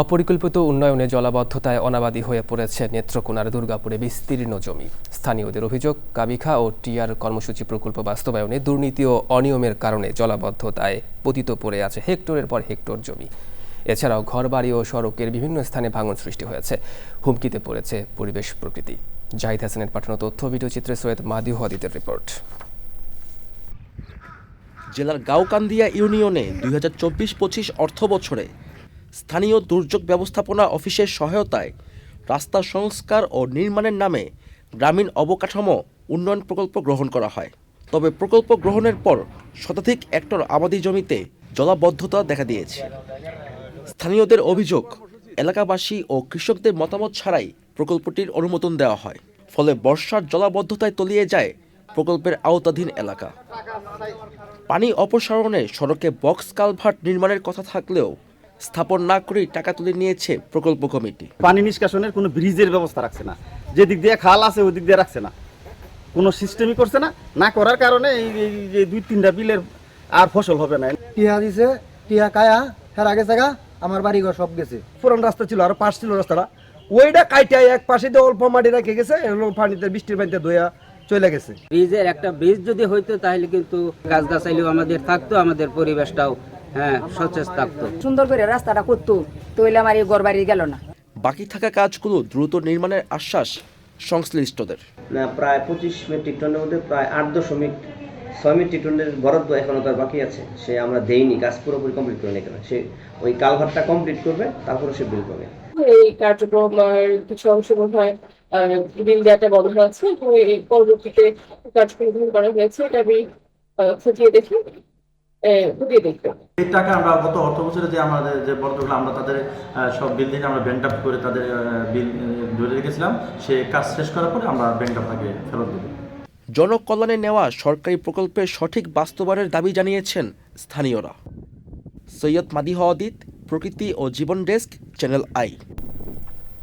অপরিকল্পিত উন্নয়নে জলাবদ্ধতায় অনাবাদী হয়ে পড়েছে নেত্রকোনার দুর্গাপুরে বিস্তীর্ণ জমি। স্থানীয়দের অভিযোগ, কাবিখা ও টিআর কর্মসূচি প্রকল্প বাস্তবায়নে দুর্নীতি ও অনিয়মের কারণে জলাবদ্ধতায় পতিত পড়ে আছে হেক্টরের পর হেক্টর জমি। এছাড়াও ঘরবাড়ি ও সড়কের বিভিন্ন স্থানে ভাঙন সৃষ্টি হয়েছে। হুমকিতে পড়েছে পরিবেশ প্রকৃতি। জাহিদ হাসানের পাঠানো তথ্য ভিডিওচিত্রে সৈয়দ মাদিউ হদিতের রিপোর্ট। জেলার গাউকান্দিয়া ইউনিয়নে দুই হাজার চব্বিশ পঁচিশ অর্থ বছরে স্থানীয় দুর্যোগ ব্যবস্থাপনা অফিসের সহায়তায় রাস্তা সংস্কার ও নির্মাণের নামে গ্রামীণ অবকাঠামো উন্নয়ন প্রকল্প গ্রহণ করা হয়। তবে প্রকল্প গ্রহণের পর শতাধিক হেক্টর আবাদি জমিতে জলাবদ্ধতা দেখা দিয়েছে। স্থানীয়দের অভিযোগ, এলাকাবাসী ও কৃষকদের মতামত ছাড়াই প্রকল্পটির অনুমোদন দেওয়া হয়। ফলে বর্ষার জলাবদ্ধতায় তলিয়ে যায় প্রকল্পের আওতাধীন এলাকা। পানি অপসারণে সড়কে বক্স কালভার্ট নির্মাণের কথা থাকলেও স্থাপন না করেই টাকা তুলে নিয়েছে প্রকল্প কমিটি। পানি নিষ্কাশনের কোনো ব্রিজের ব্যবস্থা রাখছে না। যে দিক দিয়ে খাল আছে ওই দিক দিয়ে রাখছে না। কোনো সিস্টেমই করছে না। না করার কারণে এই এই যে দুই তিনটা বিলের আর ফসল হবে না। টিয়া দিছে টিয়া কায়া হের আগে জায়গা আমার বাড়ি ঘর সব গেছে। পুরান রাস্তা ছিল আর পাশ ছিল রাস্তাটা। ওইটা কাইটা এক পাশে দিয়ে অল্প মাটি রেখে গেছে পানিতে বৃষ্টির পানিতে ধোয়া চলে গেছে। ব্রিজের একটা ব্রিজ যদি হইতো তাহলে কিন্তু গাছ গাছালিও আমাদের থাকতো আমাদের পরিবেশটাও হ্যাঁ সচেত থাকতো সুন্দর করে রাস্তাটা করতো তৈলে আমার এই বাড়ি গেল না। বাকি থাকা কাজগুলো দ্রুত নির্মাণের আশ্বাস সংশ্লিষ্টদের। না প্রায় পঁচিশ মেট্রিক টনের মধ্যে প্রায় আট দশমিক ছয় মেট্রিক টনের বরাদ্দ এখনও তার বাকি আছে। সে আমরা দেইনি কাজ পুরোপুরি কমপ্লিট করে নিতে সে ওই কালভারটা কমপ্লিট করবে তারপরে সে বিল পাবে। এই কার্যক্রমের কিছু অংশ বোধ হয় বিল দেওয়াটা বন্ধ আছে। এবং এই পরবর্তীতে কার্যক্রম গ্রহণ করা হয়েছে এটা আমি আহ, খতিয়ে দেখি। খতিয়ে দেখব এই টাকা আমরা গত অর্থ বছরে যে আমাদের যে বরাদ্দগুলো আমরা তাদের সব বিল দিনে আমরা ব্যাংক আপ করে তাদের বিল ধরে রেখেছিলাম সে কাজ শেষ করার পরে আমরা ব্যাংক আপ তাকে ফেরত দেবো। জনকল্যাণে নেওয়া সরকারি প্রকল্পের সঠিক বাস্তবায়নের দাবি জানিয়েছেন স্থানীয়রা। সৈয়দ মাদিহ অদিত প্রকৃতি ও জীবন ডেস্ক চ্যানেল আই।